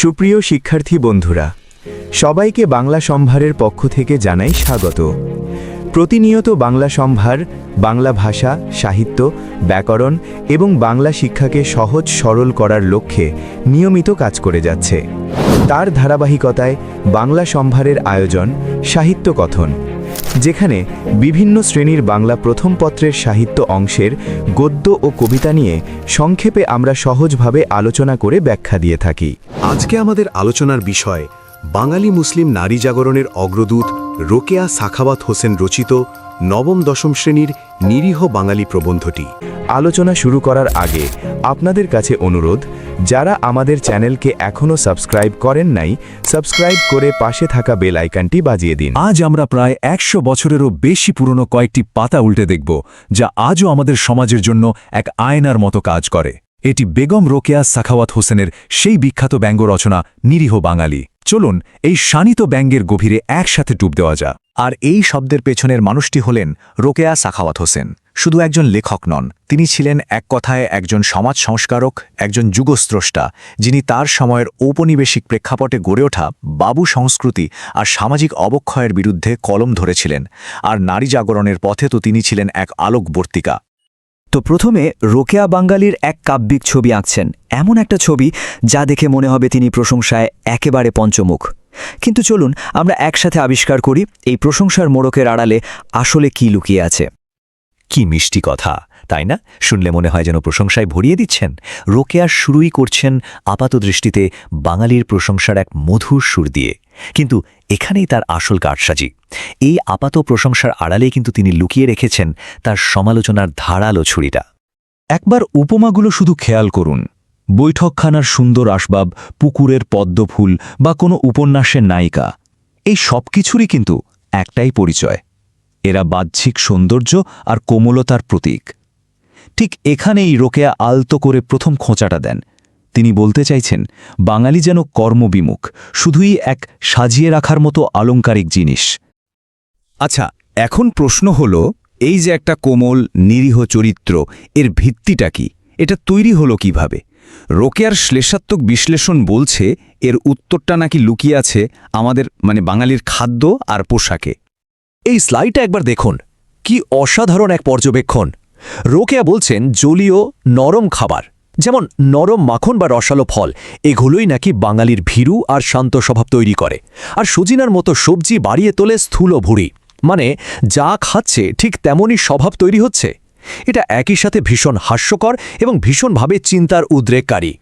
সুপ্রিয় শিক্ষার্থী বন্ধুরা, সবাইকে বাংলা সম্ভারের পক্ষ থেকে জানাই স্বাগত। প্রতিনিয়ত বাংলা সম্ভার, বাংলা ভাষা, সাহিত্য, ব্যাকরণ এবং বাংলা শিক্ষাকে সহজ সরল করার লক্ষ্যে নিয়মিত কাজ করে যাচ্ছে। তার ধারাবাহিকতায় বাংলা সম্ভারের আয়োজন, সাহিত্য কথন। যেখানে বিভিন্ন শ্রেণির বাংলা প্রথম পত্রের সাহিত্য অংশের গদ্য ও কবিতা নিয়ে সংক্ষেপে আমরা সহজভাবে আলোচনা করে ব্যাখ্যা দিয়ে থাকি। আজকে আমাদের আলোচনার বিষয় বাঙালি মুসলিম নারী জাগরণের অগ্রদূত রোকেয়া সাখাওয়াত হোসেন রচিত নবম দশম শ্রেণির নিরীহ বাঙালি প্রবন্ধটি। আলোচনা শুরু করার আগে আপনাদের কাছে অনুরোধ যারা আমাদের চ্যানেলকে এখনও সাবস্ক্রাইব করেন নাই, সাবস্ক্রাইব করে পাশে থাকা বেল আইকনটি বাজিয়ে দিন। আজ আমরা প্রায় একশো বছরেরও বেশি পুরনো কয়েকটি পাতা উল্টে দেখব, যা আজও আমাদের সমাজের জন্য এক আয়নার মতো কাজ করে। এটি বেগম রোকেয়া সাখাওয়াত হোসেনের সেই বিখ্যাত ব্যঙ্গ রচনা নিরীহ বাঙালি। চলুন, এই শানিত ব্যঙ্গের গভীরে একসাথে ডুব দেওয়া যা আর এই শব্দের পেছনের মানুষটি হলেন রোকেয়া সাখাওয়াত হোসেন। শুধু একজন লেখক নন, তিনি ছিলেন এক কথায় একজন সমাজ সংস্কারক, একজন যুগস্রষ্টা, যিনি তার সময়ের ঔপনিবেশিক প্রেক্ষাপটে গড়ে ওঠা বাবু সংস্কৃতি আর সামাজিক অবক্ষয়ের বিরুদ্ধে কলম ধরেছিলেন, আর নারী জাগরণের পথে তো তিনি ছিলেন এক আলোকবর্তিকা। তো প্রথমে রোকেয়া বাঙ্গালির এক কাব্যিক ছবি আঁকছেন, এমন একটা ছবি যা দেখে মনে হবে তিনি প্রশংসায় একেবারে পঞ্চমুখ। কিন্তু চলুন আমরা একসাথে আবিষ্কার করি এই প্রশংসার মোড়কের আড়ালে আসলে কি লুকিয়ে আছে। কি মিষ্টি কথা তাই না? শুনলে মনে হয় যেন প্রশংসায় ভরিয়ে দিচ্ছেন। রোকেয়ার শুরুই করছেন আপাত দৃষ্টিতে বাঙালির প্রশংসার এক মধুর সুর দিয়ে। কিন্তু এখানেই তার আসল কারসাজি। এই আপাত প্রশংসার আড়ালেই কিন্তু তিনি লুকিয়ে রেখেছেন তার সমালোচনার ধারালো ছুরিটা। একবার উপমাগুলো শুধু খেয়াল করুন। বৈঠকখানার সুন্দর আসবাব, পুকুরের পদ্মফুল বা কোনো উপন্যাসের নায়িকা। এই সব কিছুরই কিন্তু একটাই পরিচয়। এরা বাহ্যিক সৌন্দর্য আর কোমলতার প্রতীক। ঠিক এখানেই রোকেয়া আলতো করে প্রথম খোঁচাটা দেন। তিনি বলতে চাইছেন, বাঙালি যেন কর্মবিমুখ, শুধুই এক সাজিয়ে রাখার মতো আলংকারিক জিনিস। আচ্ছা এখন প্রশ্ন হল, এই যে একটা কোমল, নিরীহ চরিত্র, এর ভিত্তিটা কি? এটা তৈরি হলো কীভাবে? রোকেয়ার শ্লেষাত্মক বিশ্লেষণ বলছে এর উত্তরটা নাকি লুকিয়ে আছে আমাদের মানে বাঙালির খাদ্য আর পোশাকে। এই স্লাইডটা একবার দেখুন, কি অসাধারণ এক পর্যবেক্ষণ। রোকেয়া বলছেন জলীয় নরম খাবার, যেমন নরম মাখন বা রসালো ফল, এগুলোই নাকি বাঙালির ভীরু আর শান্ত স্বভাব তৈরি করে। আর সজিনার মতো সবজি বাড়িয়ে তোলে স্থূল ভুঁড়ি মানে যা খাচ্ছে ঠিক তেমনই স্বভাব তৈরি হচ্ছে। এটা একই সাথে ভীষণ হাস্যকর এবং ভীষণভাবে চিন্তার উদ্রেককারী।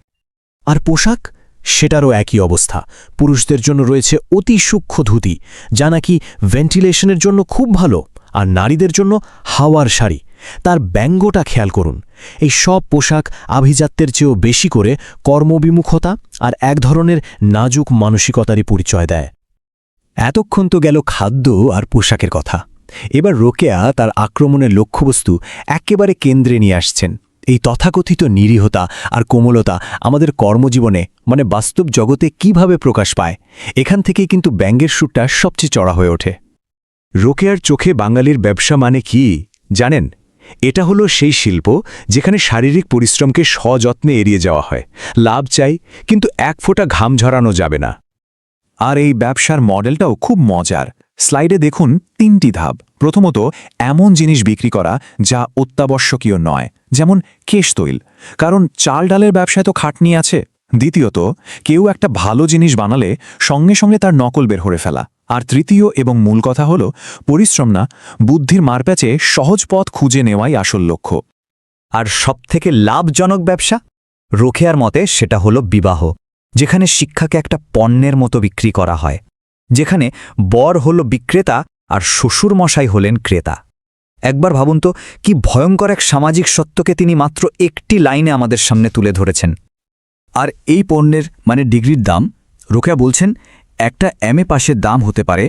আর পোশাক? সেটারও একই অবস্থা। পুরুষদের জন্য রয়েছে অতি সূক্ষ্ম ধুতি, যা নাকি ভেন্টিলেশনের জন্য খুব ভালো, আর নারীদের জন্য হাওয়ার শাড়ি। তার ব্যঙ্গটা খেয়াল করুন। এই সব পোশাক আভিজাত্যের চেয়েও বেশি করে কর্মবিমুখতা আর এক ধরনের নাজুক মানসিকতারই পরিচয় দেয়। এতক্ষণ তো গেল খাদ্য আর পোশাকের কথা। এবার রোকেয়া তার আক্রমণের লক্ষ্যবস্তু একেবারে কেন্দ্রে নিয়ে আসছেন। এই তথাকথিত নিরীহতা আর কোমলতা আমাদের কর্মজীবনে মানে বাস্তব জগতে কীভাবে প্রকাশ পায়, এখান থেকেই কিন্তু ব্যাঙ্গের সুরটা সবচেয়ে চড়া হয়ে ওঠে। রোকেয়ার চোখে বাঙালির ব্যবসা মানে কি, জানেন? এটা হলো সেই শিল্প যেখানে শারীরিক পরিশ্রমকে সযত্নে এড়িয়ে যাওয়া হয়, লাভ চাই, কিন্তু এক ফোঁটা ঘাম ঝরানো যাবে না। আর এই ব্যবসার মডেলটাও খুব মজার। স্লাইডে দেখুন তিনটি ধাপ। প্রথমত, এমন জিনিস বিক্রি করা যা অত্যাবশ্যকীয় নয়, যেমন কেশ তৈল। কারণ চাল ডালের ব্যবসায় তো খাটনি আছে। দ্বিতীয়ত, কেউ একটা ভালো জিনিস বানালে সঙ্গে সঙ্গে তার নকল বের করে ফেলা। আর তৃতীয় এবং মূল কথা হল, পরিশ্রম না, বুদ্ধির মারপ্যাচে সহজ পথ খুঁজে নেওয়াই আসল লক্ষ্য। আর সবথেকে লাভজনক ব্যবসা? রোখেয়ার মতে সেটা হলো বিবাহ, যেখানে শিক্ষাকে একটা পণ্যের মতো বিক্রি করা হয়। যেখানে বর হল বিক্রেতা আর শ্বশুর মশাই হলেন ক্রেতা। একবার ভাবুন তো, কি ভয়ঙ্কর এক সামাজিক সত্যকে তিনি মাত্র একটি লাইনে আমাদের সামনে তুলে ধরেছেন। আর এই পণ্যের মানে ডিগ্রির দাম, রোকেয়া বলছেন, একটা এম এ পাশের দাম হতে পারে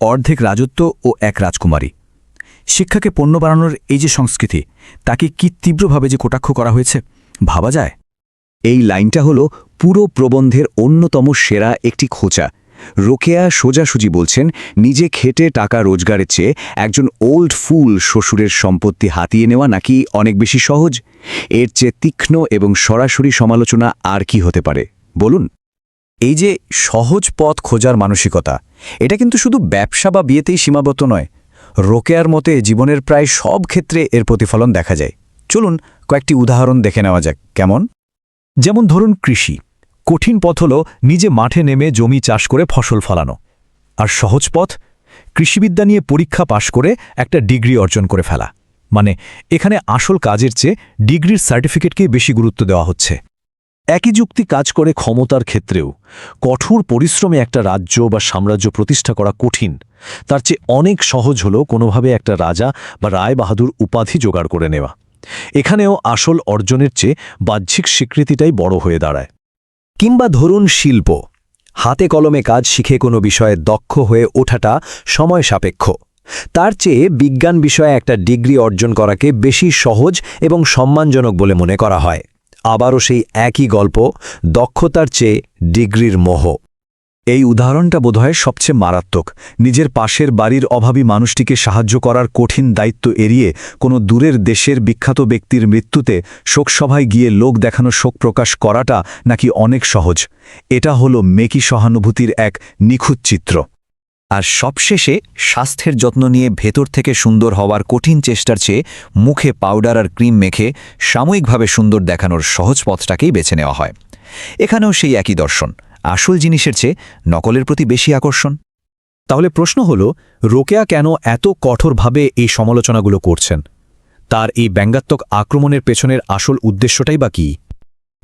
অর্ধেক রাজত্ব ও এক রাজকুমারী। শিক্ষাকে পণ্য বানানোর এই যে সংস্কৃতি, তাকে কি তীব্রভাবে যে কটাক্ষ করা হয়েছে, ভাবা যায়? এই লাইনটা হলো পুরো প্রবন্ধের অন্যতম সেরা একটি খোঁচা রোকেয়া সোজাসুজি বলছেন, নিজে খেটে টাকা রোজগারের চেয়ে একজন ওল্ড ফুল শ্বশুরের সম্পত্তি হাতিয়ে নেওয়া নাকি অনেক বেশি সহজ? এর চেয়ে তীক্ষ্ণ এবং সরাসরি সমালোচনা আর কি হতে পারে? বলুন। এই যে সহজ পথ খোঁজার মানসিকতা, এটা কিন্তু শুধু ব্যবসা বা বিয়েতেই সীমাবদ্ধ নয়। রোকেয়ার মতে জীবনের প্রায় সব ক্ষেত্রে এর প্রতিফলন দেখা যায়। চলুন কয়েকটি উদাহরণ দেখে নেওয়া যাক। কেমন? যেমন ধরুন কৃষি। কঠিন পথ হল নিজে মাঠে নেমে জমি চাষ করে ফসল ফলানো। আর সহজ পথ, কৃষিবিদ্যা নিয়ে পরীক্ষা পাশ করে একটা ডিগ্রি অর্জন করে ফেলা। মানে এখানে আসল কাজের চেয়ে ডিগ্রির সার্টিফিকেটকেই বেশি গুরুত্ব দেওয়া হচ্ছে। একই যুক্তি কাজ করে ক্ষমতার ক্ষেত্রেও, কঠোর পরিশ্রমে একটা রাজ্য বা সাম্রাজ্য প্রতিষ্ঠা করা কঠিন। তার চেয়ে অনেক সহজ হল কোনোভাবে একটা রাজা বা রায় বাহাদুর উপাধি জোগাড় করে নেওয়া। এখানেও আসল অর্জনের চেয়ে বাহ্যিক স্বীকৃতিটাই বড় হয়ে দাঁড়ায়। কিংবা ধরুন শিল্প, হাতে কলমে কাজ শিখে কোনো বিষয়ে দক্ষ হয়ে ওঠাটা সময় সাপেক্ষ। তার চেয়ে বিজ্ঞান বিষয়ে একটা ডিগ্রি অর্জন করাকে বেশি সহজ এবং সম্মানজনক বলে মনে করা হয়। আবারও সেই একই গল্প, দক্ষতার চেয়ে ডিগ্রির মোহ। এই উদাহরণটা বোধহয় সবচেয়ে মারাত্মক। নিজের পাশের বাড়ির অভাবী মানুষটিকে সাহায্য করার কঠিন দায়িত্ব এড়িয়ে কোনো দূরের দেশের বিখ্যাত ব্যক্তির মৃত্যুতে শোকসভায় গিয়ে লোক দেখানো শোক প্রকাশ করাটা নাকি অনেক সহজ। এটা হলো মেকি সহানুভূতির এক নিখুঁত চিত্র। আর সবশেষে স্বাস্থ্যের যত্ন নিয়ে ভেতর থেকে সুন্দর হওয়ার কঠিন চেষ্টার চেয়ে মুখে পাউডার আর ক্রিম মেখে সাময়িকভাবে সুন্দর দেখানোর সহজ পথটাকেই বেছে নেওয়া হয়। এখানেও সেই একই দর্শন। আসল জিনিসের চেয়ে নকলের প্রতি বেশি আকর্ষণ? তাহলে প্রশ্ন হল, রোকেয়া কেন এত কঠোরভাবে এই সমালোচনাগুলো করছেন? তার এই ব্যঙ্গাত্মক আক্রমণের পেছনের আসল উদ্দেশ্যটাই বা কী?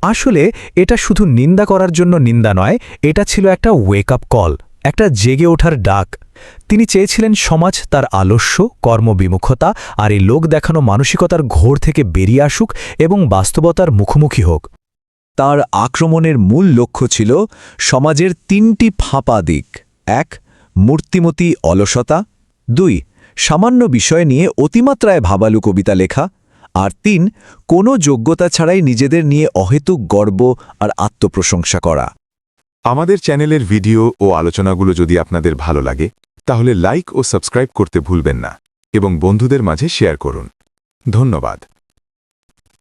আসলে এটা শুধু নিন্দা করার জন্য নিন্দা নয়, এটা ছিল একটা ওয়েক আপ কল একটা জেগে ওঠার ডাক। তিনি চেয়েছিলেন সমাজ তার আলস্য, কর্মবিমুখতা আর এই লোক দেখানো মানসিকতার ঘোর থেকে বেরিয়ে আসুক এবং বাস্তবতার মুখোমুখি হোক। তার আক্রমণের মূল লক্ষ্য ছিল সমাজের তিনটি ফাঁপা দিক। এক, মূর্তিমতী অলসতা। দুই, সামান্য বিষয় নিয়ে অতিমাত্রায় ভাবালু কবিতা লেখা। আর তিন, কোনো যোগ্যতা ছাড়াই নিজেদের নিয়ে অহেতুক গর্ব আর আত্মপ্রশংসা করা। আমাদের চ্যানেলের ভিডিও ও আলোচনাগুলো যদি আপনাদের ভালো লাগে, তাহলে লাইক ও সাবস্ক্রাইব করতে ভুলবেন না। এবং বন্ধুদের মাঝে শেয়ার করুন। ধন্যবাদ।